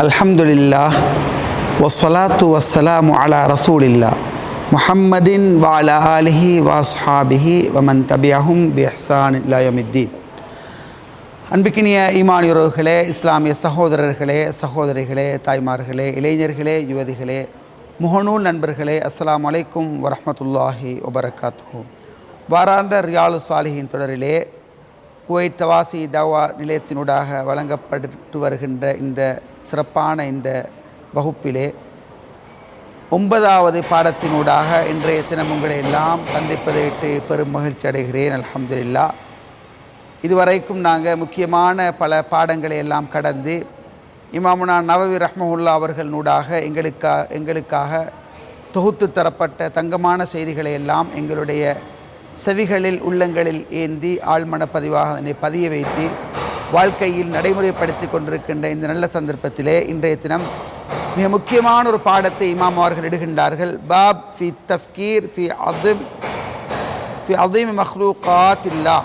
அல்ஹம்துலில்லா வஸ்ஸலாத்து வஸ்ஸலாமு அலா ரசூலில்லா முஹம்மதின் வாலா ஆலிஹி வாஸ்ஹாபிஹி வமன் தபியாஹும் பிஹ்சான் இல்லாயமித்தீன் அன்பிக்கினிய ஈமானியர்களே இஸ்லாமிய சகோதரர்களே சகோதரிகளே தாய்மார்களே இளைஞர்களே யுவதிகளே முகநூல் நண்பர்களே அஸ்லாம் அலைக்கும் வரமத்துல்லாஹி வபரகாத்துஹு. வாராந்த ரியாலு சாலிஹின் தொடரிலே குவைத் தவாசி தவா நிலையத்தினூடாக வழங்கப்பட்டு வருகின்ற இந்த சிறப்பான இந்த வகுப்பிலே ஒன்பதாவது பாடத்தினூடாக இன்றைய தினம் உங்களை எல்லாம் சந்திப்பதிட்டு பெரும் மகிழ்ச்சி அடைகிறேன் அலமதுல்லா இதுவரைக்கும் நாங்கள் முக்கியமான பல பாடங்களை எல்லாம் கடந்து இமாமுனா நவவி ரஹ்மஹுல்லா அவர்களூடாக எங்களுக்கா எங்களுக்காக தொகுத்து தரப்பட்ட தங்கமான செய்திகளை எல்லாம் எங்களுடைய செவிகளில் உள்ளங்களில் ஏந்தி ஆழ்மன பதிவாக அதனை பதிய வைத்து வாழ்க்கையில் நடைமுறைப்படுத்தி கொண்டிருக்கின்ற இந்த நல்ல சந்தர்ப்பத்திலே இன்றைய தினம் மிக முக்கியமான ஒரு பாடத்தை இமாம் அவர்கள் இடுகின்றார்கள். பாப் ஃபி தஃப்கீர் ஃபி அதும் ஃபி அதிம் மஹ்லூகாத் இல்லா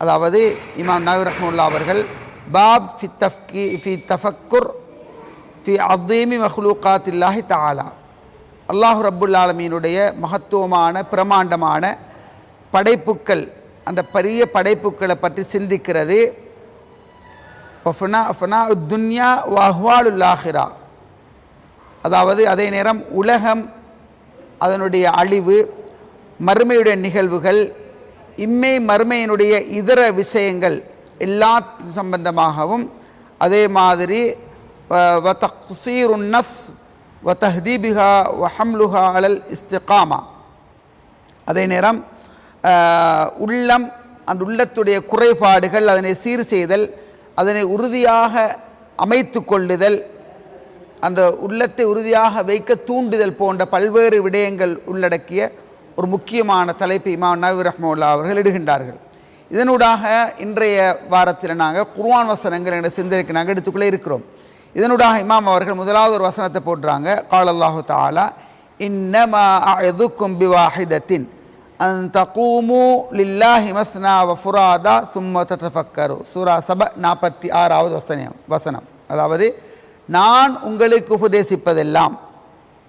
அதாவது இமாம் நவீர் ரஹ்முல்லா அவர்கள் பாப் ஃபி தஃப்கி ஃபி தஃபக்குர் ஃபி அதீமி மஹ்லூகாத் இல்லாஹி தாலா அல்லாஹு ரபுல்லாலமீனுடைய மகத்துவமான பிரமாண்டமான படைப்புக்கள் அந்த பெரிய படைப்புக்களை பற்றி சிந்திக்கிறது. துன்யா வஹ்வாலுல்லாஹிரா அதாவது அதே நேரம் உலகம் அதனுடைய அழிவு மறுமையுடைய நிகழ்வுகள் இம்மை மறுமையினுடைய இதர விஷயங்கள் எல்லா சம்பந்தமாகவும் அதே மாதிரி வத்தீருன்னஸ் வத்தஹதீபிகா வஹம்லுஹா அலல் இஸ்திகாமா. அதே நேரம் உள்ளம் அந்த உள்ளத்துடைய குறைபாடுகள் அதனை சீர் செய்தல் அதனை உறுதியாக அமைத்து கொள்ளுதல் அந்த உள்ளத்தை உறுதியாக வைக்க தூண்டுதல் போன்ற பல்வேறு விடயங்கள் உள்ளடக்கிய ஒரு முக்கியமான தலைப்பு இமாம் நபி ரஹ்முல்லா அவர்கள் இடுகின்றார்கள். இதனூடாக இன்றைய வாரத்தில் நாங்கள் குர்வான் வசனங்கள் என்ற சிந்தனைக்கு நாங்கள் எடுத்துக்கொள்ளே இருக்கிறோம். இதனூடாக இமாம் அவர்கள் முதலாவது ஒரு வசனத்தை போடுறாங்க. காலல்லாஹு தாலா இன்னமா எதுக்கும் பிவாஹிதத்தின் அன் தகூமு லில்லாஹி மஸ்னா வஃபுராதா ஃபுராதா சும்ம தத்தஃபக்கரு சூரா சப நாற்பத்தி ஆறாவது வசனம் வசனம் அதாவது நான் உங்களுக்கு உபதேசிப்பதெல்லாம்.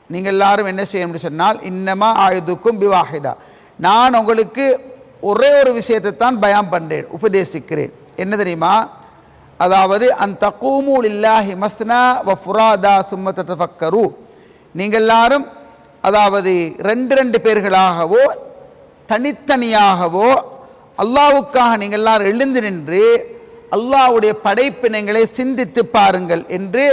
நீங்கள் எல்லாரும் என்ன செய்யணும்னு சொன்னால் இன்னமா ஆயுதுக்கும் பிவாஹிதா. நான் உங்களுக்கு ஒரே ஒரு விஷயத்தை தான் பயம் பண்ணுறேன் உபதேசிக்கிறேன். என்ன தெரியுமா? அதாவது அந் தக்கூமு லில்லாஹி மஸ்னா வஃபுராதா ஃபுராதா சும்ம தத்தஃபக்கரு நீங்கள் எல்லாரும் அதாவது ரெண்டு ரெண்டு பேர்களாகவோ தனித்தனியாகவோ அல்லாவுக்காக நீங்கள் எல்லாரும் எழுந்து நின்று அல்லாவுடைய படைப்பினங்களை சிந்தித்து பாருங்கள் என்று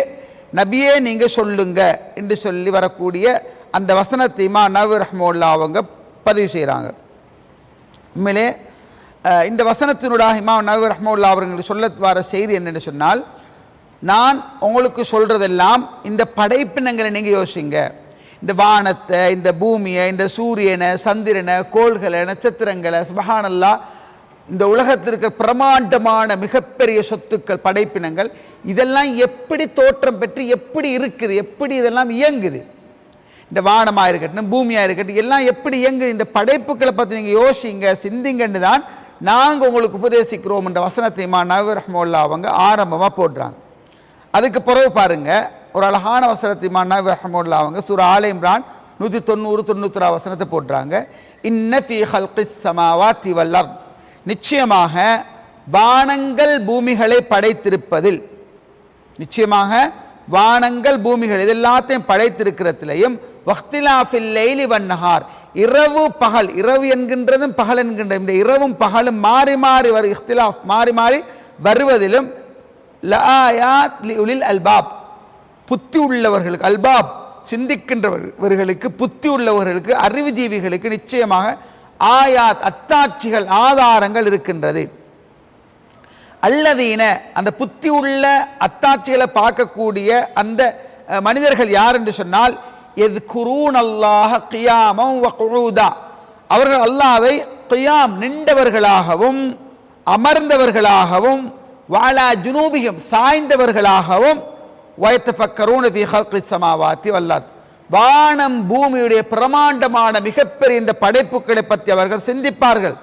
நபியே நீங்கள் சொல்லுங்க என்று சொல்லி வரக்கூடிய அந்த வசனத்தையுமா நவ் நபி ரஹ்மோல்லா அவங்க பதிவு செய்கிறாங்க உண்மையிலே இந்த வசனத்தினூடாக இமாம் நபி ரஹ்மோல்லா அவர்கள் சொல்ல வர செய்தி என்னென்னு சொன்னால் நான் உங்களுக்கு சொல்கிறதெல்லாம் இந்த படைப்பினங்களை நீங்கள் யோசிங்க. இந்த வானத்தை இந்த பூமியை இந்த சூரியனை சந்திரனை கோள்களை நட்சத்திரங்களை சுபஹானல்லா இந்த உலகத்திற்கு பிரமாண்டமான மிகப்பெரிய சொத்துக்கள் படைப்பினங்கள் இதெல்லாம் எப்படி தோற்றம் பெற்று எப்படி இருக்குது எப்படி இதெல்லாம் இயங்குது? இந்த வானமாக இருக்கட்டும் பூமியாக இருக்கட்டும் எல்லாம் எப்படி இயங்குது? இந்த படைப்புகளை பற்றி நீங்கள் யோசிங்க சிந்திங்கன்னு தான் நாங்கள் உங்களுக்கு உபதேசிக்கிறோம் என்ற வசனத்தை மா நவீர் ரஹ்மோல்லா அவங்க ஆரம்பமாக போடுறாங்க. அதுக்கு பிறகு பாருங்கள் ஒரு அழகான வசனத்தை மா நவீர் அவங்க சுர ஆலை இம்ரான் நூற்றி தொண்ணூறு தொண்ணூற்றி வசனத்தை போடுறாங்க. இன்ன ஹல்கி சமாவாத்தி வல்லம் நிச்சயமாக வானங்கள் பூமிகளை படைத்திருப்பதில் நிச்சயமாக வானங்கள் பூமிகள் இது எல்லாத்தையும் படைத்திருக்கிறதுலையும் வக்திலாஃபில் லைலி வன்னஹார் இரவு பகல் இரவு என்கின்றதும் பகல் என்கின்ற இந்த இரவும் பகலும் மாறி மாறி வரு இஃப்திலாஃப் மாறி மாறி வருவதிலும் லஆயாத் லிஉலில் அல்பாப். புத்தி உள்ளவர்களுக்கு அல்பாப் சிந்திக்கின்றவர்களுக்கு புத்தி உள்ளவர்களுக்கு அறிவுஜீவிகளுக்கு நிச்சயமாக ஆயாத் அத்தாட்சிகள் ஆதாரங்கள் இருக்கின்றது. அல்லதீன அந்த புத்தி உள்ள அத்தாட்சிகளை பார்க்கக்கூடிய அந்த மனிதர்கள் யார் என்று சொன்னால் எது குரூன் அல்லாஹ கியாமம் வகுதா அவர்கள் அல்லாவை கியாம் நின்றவர்களாகவும் அமர்ந்தவர்களாகவும் வாலா ஜுனூபிகம் சாய்ந்தவர்களாகவும் வயத்தஃபக்கரூன ஃபி ஹல்கி சமாவாத்தி வல்லாத் வானம் பூமியுடைய பிரமாண்டமான மிகப்பெரிய இந்த படைப்புகளை பற்றி அவர்கள் சிந்திப்பார்கள்.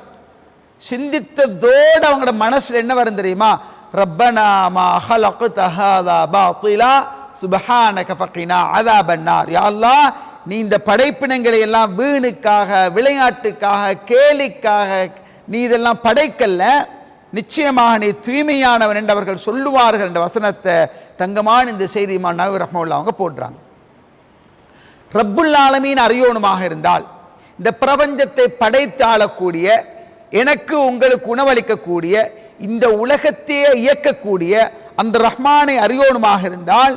சிந்தித்ததோடு அவங்களோட மனசில் என்ன வரும் தெரியுமா? ரப்பனா மா தஹாதா ஹாதா பாத்திலா சுபஹானக ஃபக்கினா அதாபன்னார் யா அல்லாஹ் நீ இந்த படைப்பினங்களை எல்லாம் வீணுக்காக விளையாட்டுக்காக கேலிக்காக நீ இதெல்லாம் படைக்கல்ல நிச்சயமாக நீ தூய்மையானவன் என்று அவர்கள் சொல்லுவார்கள் என்ற வசனத்தை தங்கமான இந்த செய்தி இமாம் ரஹ்மல்லா அவங்க போடுறாங்க. ரப்புல் ஆலமீன் இருந்தால் இந்த பிரபஞ்சத்தை படைத்து ஆளக்கூடிய எனக்கு உங்களுக்கு உணவளிக்கக்கூடிய இந்த உலகத்தையே இயக்கக்கூடிய அந்த ரஹ்மானை அறியோனுமாக இருந்தால்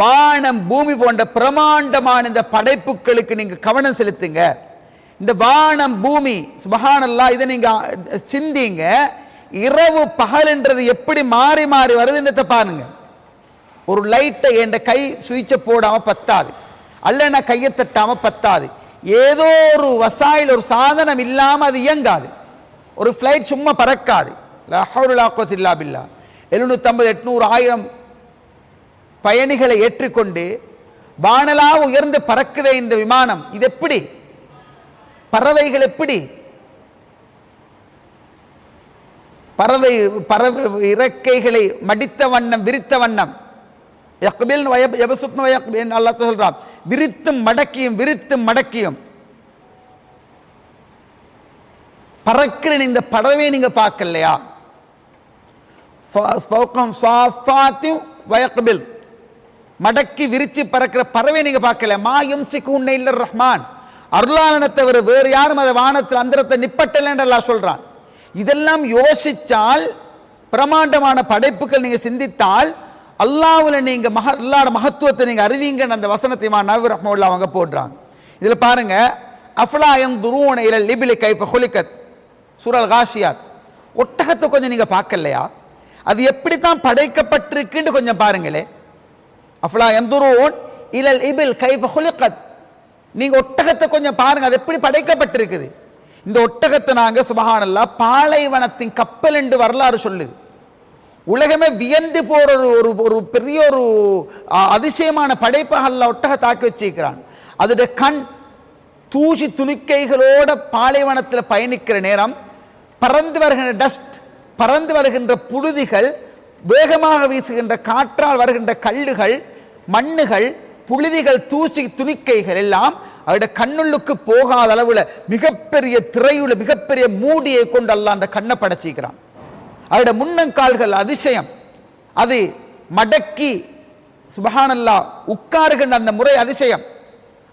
வானம் பூமி போன்ற பிரமாண்டமான இந்த படைப்புகளுக்கு நீங்க கவனம் செலுத்துங்க. இந்த வானம் பூமி சுபஹானல்லாஹ் இதை நீங்க சிந்திங்க. இரவு பகல்ன்றது எப்படி மாறி மாறி வருதுன்றதை பாருங்க. ஒரு லைட்டை என் கை சுவிட்சை போடாமல் பத்தாது. அல்லனா கையை தட்டாமல் பத்தாது. ஏதோ ஒரு வசாயில் ஒரு சாதனம் இல்லாமல் அது இயங்காது. ஒரு ஃப்ளைட் சும்மா பறக்காது. இல்லா பில்லா. எழுநூற்றம்பது எட்நூறு ஆயிரம் பயணிகளை ஏற்றுக்கொண்டு வானலாக உயர்ந்து பறக்குதே இந்த விமானம். இது எப்படி? பறவைகள் எப்படி? பறவை பறவை இறக்கைகளை மடித்த வண்ணம் விரித்த வண்ணம். யக்பில் எபசுப்னு வயக்பில் அல்லாஹ் சொல்றான். விரித்தும் மடக்கியும் விரித்தும் மடக்கியும். பறக்கிற இந்த பறவையை நீங்க பார்க்கலையா? வயக்கபில் மடக்கி விரிச்சு பறக்கிற பறவை நீங்க பார்க்கல. மாயும் யும்சிக்கு இல்ல ரஹ்மான். அருளாளனை தவிர வேறு யாரும் அதை வானத்தில் அந்தரத்தை நிப்பட்டலன்னு எல்லாம் சொல்றான். இதெல்லாம் யோசித்தால் பிரமாண்டமான படைப்புகள் நீங்கள் சிந்தித்தால் அல்லாவில் நீங்கள் மக அல்லாட மகத்துவத்தை நீங்கள் அறிவீங்கன்னு அந்த வசனத்தை மா நவி ரஹ்மவுல்லா அவங்க போடுறாங்க. இதில் பாருங்க அஃப்லாயம் துருவன இல லிபிலி கைஃப ஹுலிகத்? சூரல் காஷியாத் ஒட்டகத்தை கொஞ்சம் நீங்கள் பார்க்கலையா? அது எப்படி தான் படைக்கப்பட்டிருக்குன்னு கொஞ்சம் பாருங்களே. அஃப்லா எந்துரூன் இலல் இபில் கைஃப ஹுலிகத். நீங்கள் ஒட்டகத்தை கொஞ்சம் பாருங்க அது எப்படி படைக்கப்பட்டிருக்குது? இந்த ஒட்டகத்தை நாங்க சுபஹானல்லா பாலைவனத்தின் கப்பல் என்று வரலாறு சொல்லுது. உலகமே வியந்து போற ஒரு ஒரு ஒரு பெரிய ஒரு அதிசயமான படைப்பாக அல்லாஹ் ஒட்டகத்தை ஆக்கி வச்சிருக்கிறான். அதோட கண் தூசி துணிக்கைகளோட பாலைவனத்தில் பயணிக்கிற நேரம் பறந்து வருகின்ற டஸ்ட் பறந்து வருகின்ற புழுதிகள் வேகமாக வீசுகின்ற காற்றால் வருகின்ற கல்லுகள் மண்ணுகள் புழுதிகள் தூசி துணிக்கைகள் எல்லாம் அவருடைய கண்ணுள்ளுக்கு போகாத அளவில் மிகப்பெரிய திரையுள்ள மிகப்பெரிய மூடியை கொண்டு அல்ல அந்த கண்ணை படைச்சிக்கிறான் அவருடைய முன்னங்கால்கள் அதிசயம். அது மடக்கி சுபஹானல்லா உட்காருகின்ற அந்த முறை அதிசயம்.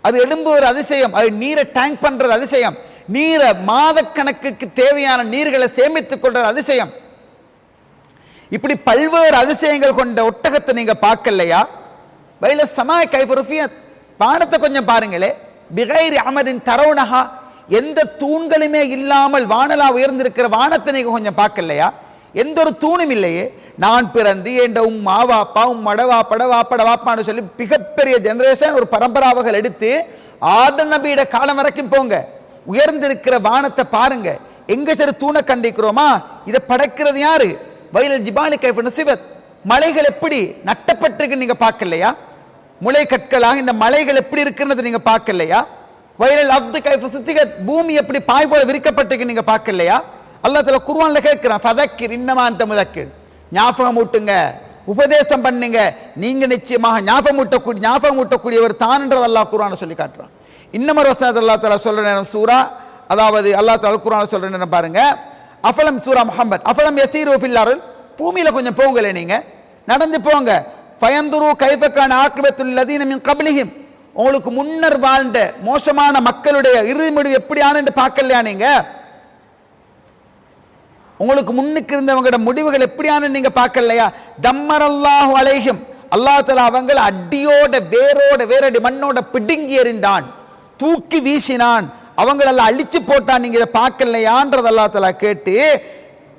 அது எழும்புவது அதிசயம். அது நீரை டேங்க் பண்ணுறது அதிசயம். நீரை மாதக்கணக்குக்கு தேவையான நீர்களை சேமித்துக் கொள்றது அதிசயம். இப்படி பல்வேறு அதிசயங்கள் கொண்ட ஒட்டகத்தை நீங்க பார்க்கலையா? வயல சமாய் கைஃபருஃபியத் வானத்தை கொஞ்சம் பாருங்களே. பிகைரி அமரின் தரவுனஹா எந்த தூண்களுமே இல்லாமல் வானலா உயர்ந்திருக்கிற வானத்தை நீங்க கொஞ்சம் பார்க்கலையா? எந்த ஒரு தூணும் இல்லையே. நான் பிறந்து என்ற உம்மா வாப்பா உம்மட மடவா படவா வாப்பான்னு சொல்லி மிகப்பெரிய ஜெனரேஷன் ஒரு பரம்பராவகள் எடுத்து ஆர்டர் நபியிட காலம் வரைக்கும் போங்க. உயர்ந்திருக்கிற வானத்தை பாருங்க. எங்க சரி தூணை கண்டிக்கிறோமா? இதை படைக்கிறது யாரு? வயலில் ஜிபானி கைஃப் சிவத் மலைகள் எப்படி நட்டப்பட்டிருக்கு நீங்க பார்க்கலையா? முளை கற்களாக இந்த மலைகள் எப்படி இருக்குன்றது நீங்க பார்க்கலையா? வயலில் அப்து கைஃப சுத்திகத் பூமி எப்படி பாய் போல விரிக்கப்பட்டிருக்கு நீங்க பார்க்கலையா? அல்லாஹ் தஆலா குர்ஆன்ல கேட்கிறான் ஃபதக்கிர் இன்னமா அந்த முதக்கிர். ஞாபகம் ஊட்டுங்க உபதேசம் பண்ணுங்க. நீங்க நிச்சயமாக ஞாபகம் ஊட்டக்கூடிய ஞாபகம் ஊட்டக்கூடியவர் தான்ன்றது அல்லாஹ் குருவான சொல்லி காட்டுறான். இன்னமொரு வசனத்தை அல்லாஹ் தஆலா சொல்ற நேரம் சூரா அதாவது அல்லாஹ் தஆலா குருவான சொல்ற நேரம் பாருங்க. அஃபலம் சூரா முகமது அஃபலம் எசீர் ஃபில் பூமியில் பூமியில கொஞ்சம் போங்களே நீங்க. நடந்து போங்க. ஃபயந்துரு கைஃபக்கான ஆக்கிபத்துல் லதீன உங்களுக்கு முன்னர் வாழ்ந்த மோசமான மக்களுடைய இறுதி முடிவு எப்படியான என்று பார்க்கலையா நீங்க? உங்களுக்கு முன்னுக்கு இருந்தவங்களோட முடிவுகள் எப்படியான நீங்க பார்க்கலையா? தம்மர் அல்லாஹு அலைஹிம். அல்லாஹ் தஆலா அடியோட வேரோட வேரடி மண்ணோட பிடுங்கி எறிந்தான். தூக்கி வீசினான். அவங்களெல்லாம் அழிச்சு போட்டான். நீங்க இதை பார்க்கலையான்றது அல்லா தலா கேட்டு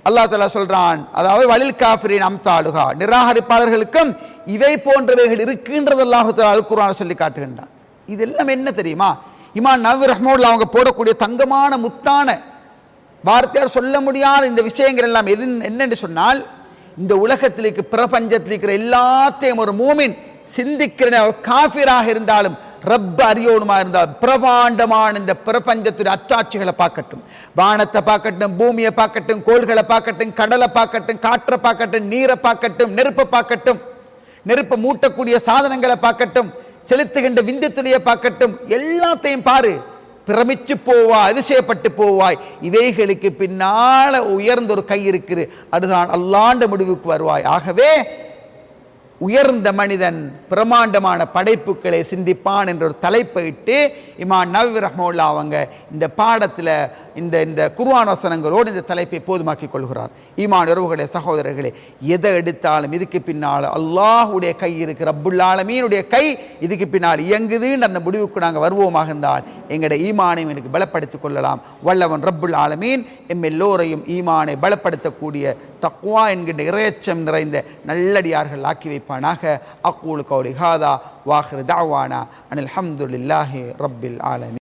அல்லாஹ் தலா சொல்கிறான் அதாவது வலில் காஃபிரின் அம்சாலுகா நிராகரிப்பாளர்களுக்கும் இவை போன்றவைகள் இருக்குன்றது அல்லாஹ் தஆலா அல் சொல்லி காட்டுகின்றான். இதெல்லாம் என்ன தெரியுமா? இமான் நவி ரஹ்மவுல்லா அவங்க போடக்கூடிய தங்கமான முத்தான வார்த்தையார் சொல்ல முடியாத இந்த விஷயங்கள் எல்லாம் எது என்னென்று சொன்னால் இந்த உலகத்தில் இருக்கிற பிரபஞ்சத்தில் இருக்கிற எல்லாத்தையும் ஒரு மூமின் சிந்திக்கிற ஒரு காஃபிராக இருந்தாலும் ரப்ப அறியோணுமா இருந்தால் பிரமாண்டமான இந்த பிரபஞ்சத்துடைய அச்சாட்சிகளை பார்க்கட்டும். வானத்தை பார்க்கட்டும் பூமியை பார்க்கட்டும் கோள்களை பார்க்கட்டும் கடலை பார்க்கட்டும் காற்றை பார்க்கட்டும் நீரை பார்க்கட்டும் நெருப்பை பார்க்கட்டும் நெருப்பை மூட்டக்கூடிய சாதனங்களை பார்க்கட்டும் செலுத்துகின்ற விந்தத்துடைய பார்க்கட்டும் எல்லாத்தையும் பாரு. பிரமிச்சு போவாய் அதிசயப்பட்டு போவாய். இவைகளுக்கு பின்னால உயர்ந்த ஒரு கை இருக்குது. அதுதான் அல்லாண்ட முடிவுக்கு வருவாய். ஆகவே உயர்ந்த மனிதன் பிரமாண்டமான படைப்புகளை சிந்திப்பான் என்ற ஒரு தலைப்பை இட்டு இமான் நவி ரஹ்மவுல்லா அவங்க இந்த பாடத்தில் இந்த இந்த குர்வான் வசனங்களோடு இந்த தலைப்பை போதுமாக்கிக் கொள்கிறார். ஈமான் உறவுகளே சகோதரர்களே எதை எடுத்தாலும் இதுக்கு பின்னால் அல்லாஹுடைய கை இருக்கு ரப்புல் ஆலமீனுடைய கை இதுக்கு பின்னால் இயங்குதுன்னு அந்த முடிவுக்கு நாங்கள் வருவோமாக இருந்தால் எங்களுடைய ஈமானையும் எனக்கு பலப்படுத்திக் கொள்ளலாம். வல்லவன் ரப்புல் ஆலமீன் எம் எல்லோரையும் ஈமானை பலப்படுத்தக்கூடிய தக்குவா என்கின்ற இறையச்சம் நிறைந்த நல்லடியார்கள் ஆக்கி வைப்பானாக அக்கூலு கௌலி ஹாதா வாஹிர் தாவானா அனில் ஹம்துலில்லாஹி ரப்பில் ஆலமீன்